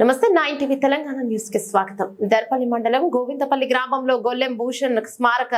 నమస్తే nine TV Telangana న్యూస్కి స్వాగతం. దర్పల్లి మండలం గోవిందపల్లి గ్రామంలో గొల్లెం భూషణ్ స్మారక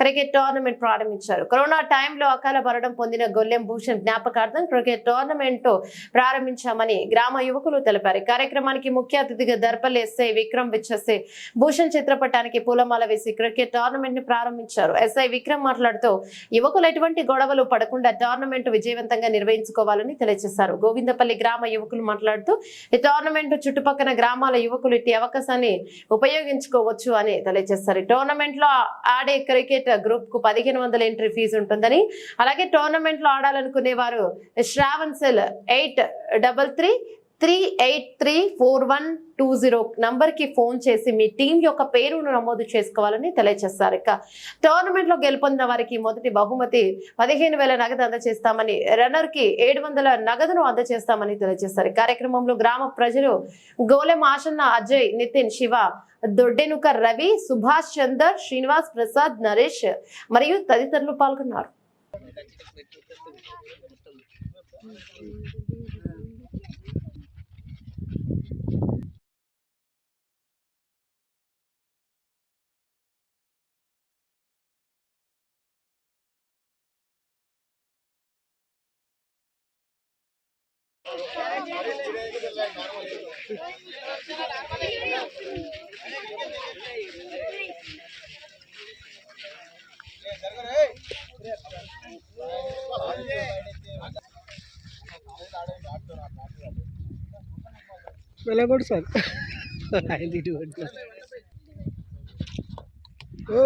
క్రికెట్ టోర్నమెంట్ ప్రారంభించారు. కరోనా టైంలో అకాల మరణం పొందిన గొల్లెం భూషణ్ జ్ఞాపకార్థం క్రికెట్ టోర్నమెంట్ ప్రారంభించామని గ్రామ యువకులు తెలిపారు. కార్యక్రమానికి ముఖ్య అతిథిగా దర్పల్లి ఎస్ఐ విక్రమ్ విచ్చేసి భూషణ్ చిత్రపటానికి పూలమాల వేసి క్రికెట్ టోర్నమెంట్ని ప్రారంభించారు. ఎస్ఐ విక్రమ్ మాట్లాడుతూ యువకులు ఎటువంటి గొడవలు పడకుండా టోర్నమెంట్ విజయవంతంగా నిర్వహించుకోవాలని తెలియజేశారు. గోవిందపల్లి గ్రామ యువకులు మాట్లాడుతూ ఈ టోర్నమెంట్ చుట్టూ చుట్టుపక్కల గ్రామాల యువకులు ఇట్టి అవకాశాన్ని ఉపయోగించుకోవచ్చు అని తెలియజేస్తారు. టోర్నమెంట్లో ఆడే క్రికెట్ గ్రూప్కు పదిహేను వందల ఎంట్రీ ఫీజు ఉంటుందని అలాగే టోర్నమెంట్లో ఆడాలనుకునే వారు Shravan cell eight double three three eight three four one two zero నంబర్కి ఫోన్ చేసి మీ టీం యొక్క పేరును నమోదు చేసుకోవాలని తెలియజేస్తారు ఇక టోర్నమెంట్లో గెలుపొందిన వారికి మొదటి బహుమతి పదిహేను వేల నగదు అందజేస్తామని రన్నర్కి ఏడు వందల నగదును అందజేస్తామని తెలియజేస్తారు కార్యక్రమంలో గ్రామ ప్రజలు గోలెం ఆశన్న అజయ్ నితిన్ శివ దొడ్డెనుక రవి సుభాష్ చందర్ శ్రీనివాస్ ప్రసాద్ నరేష్ మరియు తదితరులు పాల్గొన్నారు. Hey! వెళ్ళకూడదు సార్ ఆయన ఇటు పట్టుకో. ఓ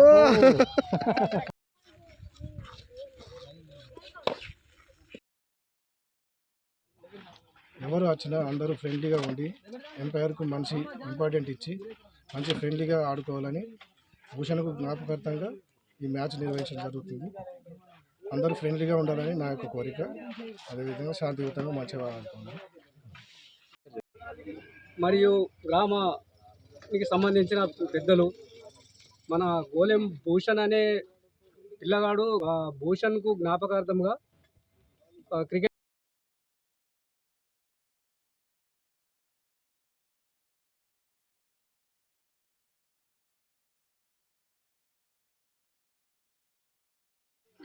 ఎవరు వచ్చినా అందరూ ఫ్రెండ్లీగా ఉండి ఎంపైర్కు మంచి ఇంపార్టెంట్ ఇచ్చి మంచి ఫ్రెండ్లీగా ఆడుకోవాలని భూషణకు జ్ఞాపకార్థంగా ఈ మ్యాచ్ నిర్వహించడం జరుగుతుంది. అందరూ ఫ్రెండ్లీగా ఉండాలని నా యొక్క కోరిక. అదేవిధంగా శాంతియుతంగా మంచిగా ఆడుకోవాలి. మరియు గ్రామానికి సంబంధించిన పెద్దలు మన గోలెం భూషణ్ అనే పిల్లగాడు ఆ భూషణ్కు జ్ఞాపకార్థంగా క్రికెట్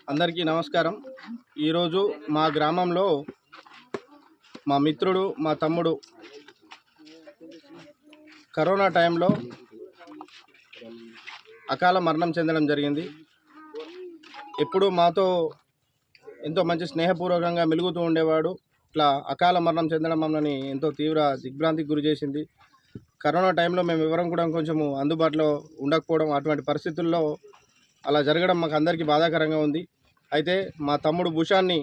అందరికీ నమస్కారం. ఈరోజు మా గ్రామంలో మా మిత్రుడు మా తమ్ముడు కరోనా టైంలో అకాల మరణం చెందడం జరిగింది. ఎప్పుడూ మాతో ఎంతో మంచి స్నేహపూర్వకంగా మెలుగుతూ ఉండేవాడు. ఇట్లా అకాల మరణం చెందడం మమ్మల్ని ఎంతో తీవ్ర దిగ్భ్రాంతికి గురి చేసింది. కరోనా టైంలో మేము వివరం కూడా కొంచెము అందుబాటులో ఉండకపోవడం అటువంటి పరిస్థితుల్లో అలా జరగడం మాకు అందరికీ బాధాకరంగా ఉంది. అయితే మా తమ్ముడు భూషాన్ని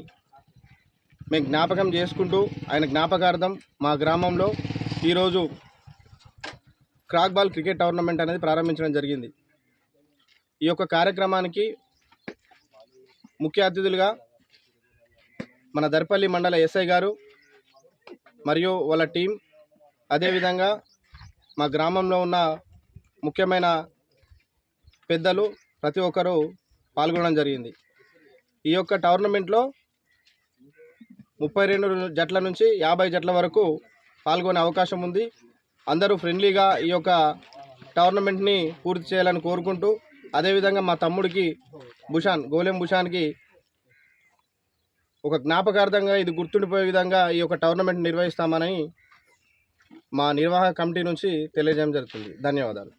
మేము జ్ఞాపకం చేసుకుంటూ ఆయన జ్ఞాపకార్థం మా గ్రామంలో ఈరోజు క్రాక్ బాల్ క్రికెట్ టోర్నమెంట్ అనేది ప్రారంభించడం జరిగింది. ఈ యొక్క కార్యక్రమానికి ముఖ్య అతిథులుగా మన దర్పల్లి మండల ఎస్ఐ గారు మరియు వాళ్ళ టీం అదేవిధంగా మా గ్రామంలో ఉన్న ముఖ్యమైన పెద్దలు ప్రతి ఒక్కరూ పాల్గొనడం జరిగింది. ఈ యొక్క టోర్నమెంట్లో ముప్పై రెండు జట్ల నుంచి యాభై జట్ల వరకు పాల్గొనే అవకాశం ఉంది. అందరూ ఫ్రెండ్లీగా ఈ యొక్క టోర్నమెంట్ని పూర్తి చేయాలని కోరుకుంటూ అదేవిధంగా మా తమ్ముడికి భూషాన్ గోలెం భూషాన్కి ఒక జ్ఞాపకార్థంగా ఇది గుర్తుండిపోయే విధంగా ఈ యొక్క టోర్నమెంట్ నిర్వహిస్తామని మా నిర్వాహక కమిటీ నుంచి తెలియజేయడం జరుగుతుంది. ధన్యవాదాలు.